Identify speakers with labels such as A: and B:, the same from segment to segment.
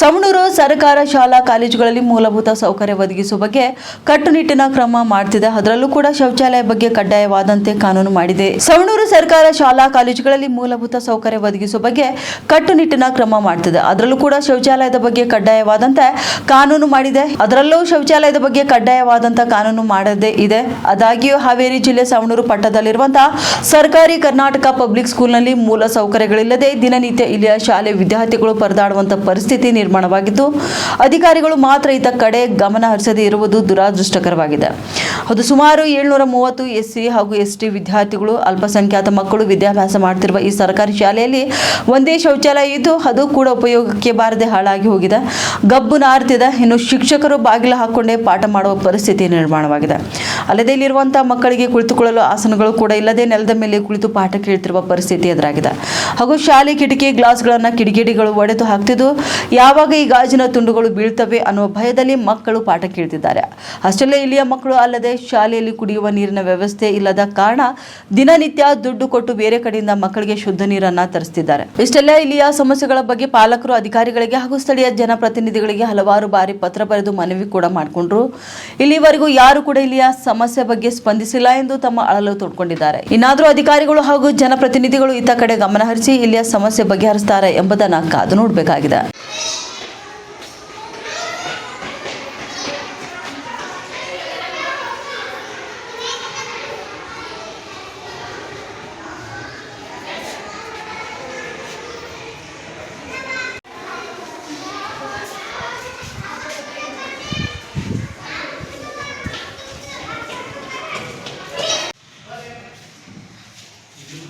A: ಸವಣೂರು ಸರ್ಕಾರ ಶಾಲಾ ಕಾಲೇಜುಗಳಲ್ಲಿ ಮೂಲಭೂತ ಸೌಕರ್ಯ ಒದಗಿಸುವ ಬಗ್ಗೆ ಕಟ್ಟುನಿಟ್ಟಿನ ಕ್ರಮ ಮಾಡ್ತಿದೆ. ಅದರಲ್ಲೂ ಕೂಡ ಶೌಚಾಲಯ ಬಗ್ಗೆ ಕಡ್ಡಾಯವಾದಂತೆ ಕಾನೂನು ಮಾಡಿದೆ. ಸವಣೂರು ಸರ್ಕಾರ ಶಾಲಾ ಕಾಲೇಜುಗಳಲ್ಲಿ ಮೂಲಭೂತ ಸೌಕರ್ಯ ಒದಗಿಸುವ ಬಗ್ಗೆ ಕಟ್ಟುನಿಟ್ಟಿನ ಕ್ರಮ ಮಾಡ್ತಿದೆ. ಅದರಲ್ಲೂ ಕೂಡ ಶೌಚಾಲಯದ ಬಗ್ಗೆ ಕಡ್ಡಾಯವಾದಂತೆ ಕಾನೂನು ಮಾಡಿದೆ. ಅದರಲ್ಲೂ ಶೌಚಾಲಯದ ಬಗ್ಗೆ ಕಡ್ಡಾಯವಾದಂತ ಕಾನೂನು ಮಾಡದೇ ಇದೆ. ಆದಾಗ್ಯೂ ಹಾವೇರಿ ಜಿಲ್ಲೆ ಸವಣೂರು ಪಟ್ಟದಲ್ಲಿರುವಂತಹ ಸರ್ಕಾರಿ ಕರ್ನಾಟಕ ಪಬ್ಲಿಕ್ ಸ್ಕೂಲ್ನಲ್ಲಿ ಮೂಲ ಸೌಕರ್ಯಗಳಿಲ್ಲದೆ ದಿನನಿತ್ಯ ಇಲ್ಲಿಯ ಶಾಲೆ ವಿದ್ಯಾರ್ಥಿಗಳು ಪರದಾಡುವಂತಹ ಪರಿಸ್ಥಿತಿ ನಿರ್ಮಾಣವಾಗಿದ್ದು ಅಧಿಕಾರಿಗಳು ಮಾತ್ರ ಇತ್ತ ಕಡೆ ಗಮನ ಹರಿಸದೇ ಇರುವುದು ದುರಾದೃಷ್ಟಕರವಾಗಿದೆ. ಅದು ಸುಮಾರು ಏಳ್ನೂರ ಮೂವತ್ತು ಎಸ್ಸಿ ಹಾಗೂ ಎಸ್ ಟಿ ವಿದ್ಯಾರ್ಥಿಗಳು, ಅಲ್ಪಸಂಖ್ಯಾತ ಮಕ್ಕಳು ವಿದ್ಯಾಭ್ಯಾಸ ಮಾಡ್ತಿರುವ ಈ ಸರ್ಕಾರಿ ಶಾಲೆಯಲ್ಲಿ ಒಂದೇ ಶೌಚಾಲಯ ಇದ್ದು ಅದು ಕೂಡ ಉಪಯೋಗಕ್ಕೆ ಬಾರದೆ ಹಾಳಾಗಿ ಹೋಗಿದೆ. ಗಬ್ಬು ನಾರ್ತಿದೆ. ಇನ್ನು ಶಿಕ್ಷಕರು ಬಾಗಿಲು ಹಾಕೊಂಡೇ ಪಾಠ ಮಾಡುವ ಪರಿಸ್ಥಿತಿ ನಿರ್ಮಾಣವಾಗಿದೆ. ಅಲ್ಲದೆ ಇಲ್ಲಿರುವಂತಹ ಮಕ್ಕಳಿಗೆ ಕುಳಿತುಕೊಳ್ಳಲು ಆಸನಗಳು ಕೂಡ ಇಲ್ಲದೆ ನೆಲದ ಮೇಲೆ ಕುಳಿತು ಪಾಠ ಕೇಳ್ತಿರುವ ಪರಿಸ್ಥಿತಿ ಎದುರಾಗಿದೆ. ಹಾಗೂ ಶಾಲೆ ಕಿಟಕಿ ಗ್ಲಾಸ್ಗಳನ್ನು ಕಿಡಿಗೇಡಿಗಳು ಒಡೆದು ಹಾಕ್ತಿದ್ದು. ಯಾವಾಗ ಈ ಗಾಜಿನ ತುಂಡುಗಳು ಬೀಳ್ತವೆ ಅನ್ನುವ ಭಯದಲ್ಲಿ ಮಕ್ಕಳು ಪಾಠ ಕೇಳ್ತಿದ್ದಾರೆ. ಅಷ್ಟಲ್ಲೇ ಇಲ್ಲಿಯ ಮಕ್ಕಳು ಅಲ್ಲದೆ ಶಾಲೆಯಲ್ಲಿ ಕುಡಿಯುವ ನೀರಿನ ವ್ಯವಸ್ಥೆ ಇಲ್ಲದ ಕಾರಣ ದಿನನಿತ್ಯ ದುಡ್ಡು ಕೊಟ್ಟು ಬೇರೆ ಕಡೆಯಿಂದ ಮಕ್ಕಳಿಗೆ ಶುದ್ಧ ನೀರನ್ನ ತರಿಸ್ತಿದ್ದಾರೆ. ಇಷ್ಟೆಲ್ಲ ಇಲ್ಲಿಯ ಸಮಸ್ಯೆಗಳ ಬಗ್ಗೆ ಪಾಲಕರು ಅಧಿಕಾರಿಗಳಿಗೆ ಹಾಗೂ ಸ್ಥಳೀಯ ಜನಪ್ರತಿನಿಧಿಗಳಿಗೆ ಹಲವಾರು ಬಾರಿ ಪತ್ರ ಬರೆದು ಮನವಿ ಕೂಡ ಮಾಡಿಕೊಂಡ್ರು. ಇಲ್ಲಿವರೆಗೂ ಯಾರು ಕೂಡ ಇಲ್ಲಿಯ ಸಮಸ್ಯೆ ಬಗ್ಗೆ ಸ್ಪಂದಿಸಿಲ್ಲ ಎಂದು ತಮ್ಮ ಅಳಲು ತೋಡ್ಕೊಂಡಿದ್ದಾರೆ. ಇನ್ನಾದರೂ ಅಧಿಕಾರಿಗಳು ಹಾಗೂ ಜನಪ್ರತಿನಿಧಿಗಳು ಇತ್ತ ಕಡೆ ಗಮನಹರಿಸಿ ಇಲ್ಲಿಯ ಸಮಸ್ಯೆ ಬಗೆಹರಿಸ್ತಾರೆ ಎಂಬುದನ್ನ ಕಾದು ನೋಡಬೇಕಾಗಿದೆ.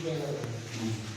A: 嗯